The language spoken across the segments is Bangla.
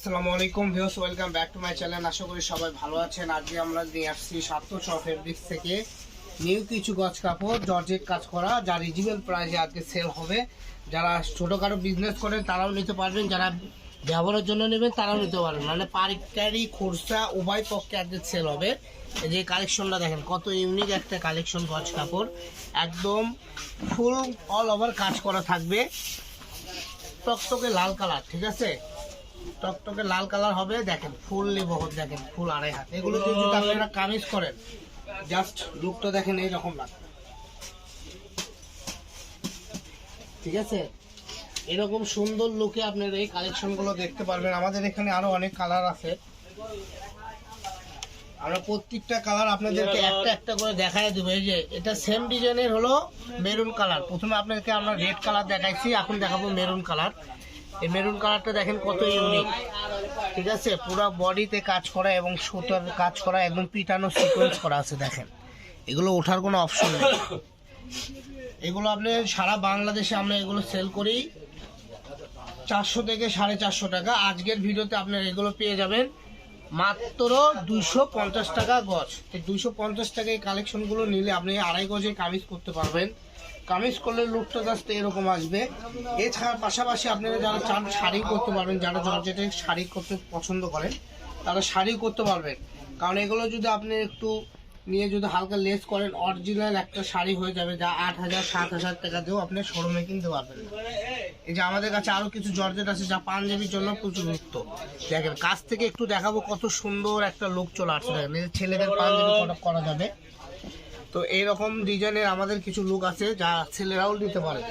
আসসালামু আলাইকুম views welcome back to my channel. আশা করি সবাই ভালো আছেন। আজকে আমরা নিয়ে আসছি সাতশো ছ ফেব্রিক্স থেকে নিউ কিছু গজ কাপড়, জর্জেট কাজ করা, যা রিজনেবল প্রাইসে আজকে সেল হবে। যারা ছোটোখাটো বিজনেস করেন, তারাও নিতে পারবেন। যারা ব্যবহারের জন্য নেবেন, তারাও নিতে পারবেন। মানে পাইকারি খুচরা উভয় পক্ষে আজকে সেল হবে। এই যে কালেকশনটা দেখেন, কত ইউনিক একটা কালেকশন গজ কাপড়। একদম ফুল অল ওভার কাজ করা থাকবে। টকটকে লাল কালার ঠিক আছে? টকটকে লাল কালার হবে দেখেন বহর দেখেন ফুল আড়াই হাত। এগুলো যদি আপনারা কামিজ করেন জাস্ট লুকটা দেখেন এইরকম লাগবে। ঠিক আছে? এরকম সুন্দর লুকে আপনার এই কালেকশনগুলো দেখতে পারবেন। আমাদের এখানে আরও অনেক কালার আছে। আমরা প্রত্যেকটা কালার আপনাদেরকে একটা একটা করে দেখায় দেবো। এই যে এটা সেম ডিজাইনের হলো মেরুন কালার প্রথমে আপনাদেরকে আমরা রেড কালার দেখাইছি এখন দেখাবো মেরুন কালার এই মেরুন কালারটা দেখেন কত ইউনিক ঠিক আছে? পুরো বডিতে কাজ করা এবং সুতার কাজ করা, একদম পিটানো সিকোয়েন্স করা আছে, দেখেন। এগুলো ওঠার কোনো অপশন নেই। এগুলো আপনি সারা বাংলাদেশে আমরা এগুলো সেল করি। চারশো থেকে সাড়ে চারশো টাকা। আজকের ভিডিওতে আপনার এগুলো পেয়ে যাবেন। মাত্র দুইশো পঞ্চাশ টাকা গজ। এই দুইশো পঞ্চাশ টাকা এই কালেকশনগুলো নিলে আপনি আড়াই গজে কামিজ করতে পারবেন। কামিজ করলে লুকটা জাস্ট এরকম আসবে। এছাড়া পাশাপাশি আপনারা যারা চান শাড়ি করতে পারবেন, যারা জর্জেটের শাড়ি করতে পছন্দ করেন, তারা শাড়ি করতে পারবেন। কারণ এগুলো যদি আপনি একটু নিয়ে যদি হালকা লেস করেন অরিজিনাল একটা শাড়ি হয়ে যাবে যা আট হাজার, সাত হাজার টাকা দিয়েও আপনি শোরুমে কিনতে পারবেন। এই যে আমাদের কাছে আরও কিছু জর্জেট আছে যা পাঞ্জাবির জন্য প্রচুরত্ব দেখেন, কাছ থেকে একটু দেখাবো কত সুন্দর একটা লুক চলে আসছে। দেখেন ছেলেদের পাঞ্জাবি করা যাবে। তো এইরকম ডিজাইনের আমাদের কিছু লুক আছে, যা ছেলেরাও নিতে পারে।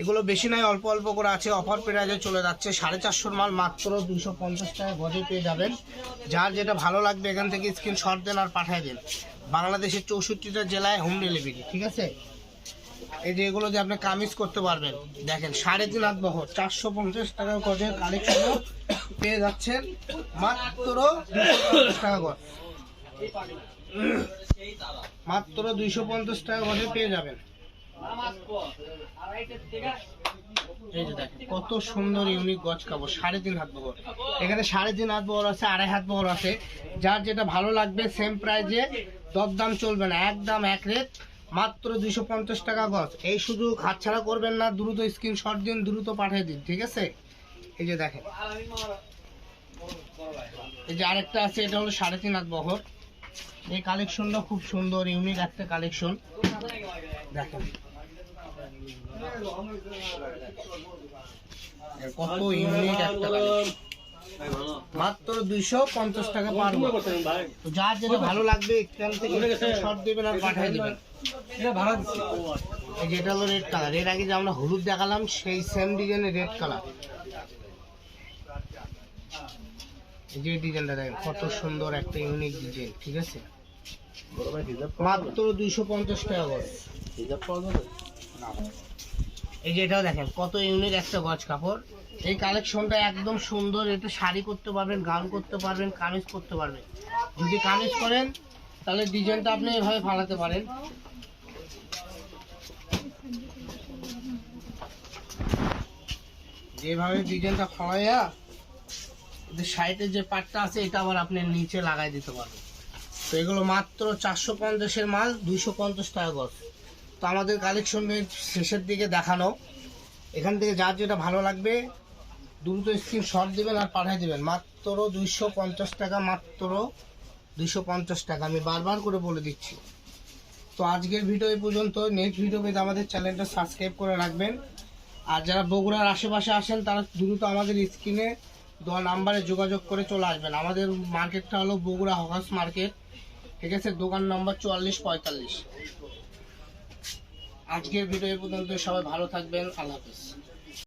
এগুলো বেশি নয়, অল্প অল্প করে আছে। অফার প্রাইজে চলে যাচ্ছে। সাড়ে চারশোর মাল মাত্র দুশো পঞ্চাশ টাকা গজে পেয়ে যাবেন। যার যেটা ভালো লাগবে, এখান থেকে স্ক্রিন স্ক্রিনশট দেন আর পাঠিয়ে দিন। বাংলাদেশের চৌষট্টিটা জেলায় হোম ডেলিভারি ঠিক আছে? এই যে এগুলো যে আপনি কামিজ করতে পারবেন, দেখেন, সাড়ে তিন হাত বহর, চারশো পঞ্চাশ টাকা গজের কালেকশনও পেয়ে যাচ্ছেন মাত্র দুশো টাকা গজ। মাত্র দুইশো পঞ্চাশ টাকা গজে পেয়ে যাবেন। কত সুন্দর ইউনিক গজ কাপড়, সাড়ে তিন হাত বহর। এখানে সাড়ে তিন হাত বহর আছে, আড়াই হাত বহর আছে। যার যেটা ভালো লাগবে সেম প্রাইজে দরদাম চলবে না, একদম এক রেট মাত্র দুইশো পঞ্চাশ টাকা গজ এই শুধু হাতছাড়া করবেন না, দ্রুত স্ক্রিনশট দিন, দ্রুত পাঠিয়ে দিন, ঠিক আছে? এই যে দেখেন, এই যে আরেকটা আছে, এটা হলো সাড়ে তিন হাত বহর। এই কালেকশনটা খুব সুন্দর ইউনিক একটা কালেকশন দেখেন। কত ইউনিক একটা মাত্র দুইশো পঞ্চাশ টাকা পারব তো যার যেটা ভালো লাগবে এখান থেকে শর্ট দেবেন আর পাঠিয়ে দেবেন। এই যেটা হলো রেড কালারের আগে যে আমরা হলুদ দেখালাম সেই সেম ডিজাইনের রেড কালার যে ডিজাইনটা দেখেন কত সুন্দর একটা ইউনিক ডিজাইন ঠিক আছে? মাত্র দুইশো পঞ্চাশ টাকা করে এই যে এটাও দেখেন কত ইউনিক একটা গজ কাপড়। এই কালেকশনটা একদম সুন্দর এটা শাড়ি করতে পারবেন গাউন করতে পারবেন কামিজ করতে পারবেন। যদি কামিজ করেন তাহলে ডিজাইনটা আপনি এভাবে ফালাতে পারেন। যেভাবে ডিজাইনটা ফলাইয়া সাইডের যে পাটটা আছে, এটা আবার আপনি নিচে লাগাই দিতে পারবেন। তো এগুলো মাত্র চারশো পঞ্চাশের মাল, দুইশো পঞ্চাশ টাকা গজ। তো আমাদের কালেকশনের শেষের দিকে দেখানো। এখান থেকে যার যেটা ভালো লাগবে, দ্রুত স্ক্রিন শট দেবেন আর পাঠিয়ে দেবেন। মাত্র দুইশো পঞ্চাশ টাকা, মাত্র দুইশো পঞ্চাশ টাকা। আমি বারবার করে বলে দিচ্ছি। তো আজকের ভিডিও এই পর্যন্ত নেক্সট ভিডিও পেতে আমাদের চ্যানেলটা সাবস্ক্রাইব করে রাখবেন। আর যারা বগুড়ার আশেপাশে আসেন, তারা দ্রুত আমাদের স্ক্রিনে দেওয়া নাম্বারে যোগাযোগ করে চলে আসবেন। আমাদের মার্কেটটা হলো বগুড়া হকার্স মার্কেট। ঠিক আছে? দোকান নাম্বার চুয়াল্লিশ পঁয়তাল্লিশ। আজকের ভিডিও পর্যন্ত সবাই ভালো থাকবেন। আল্লাহ হাফিজ।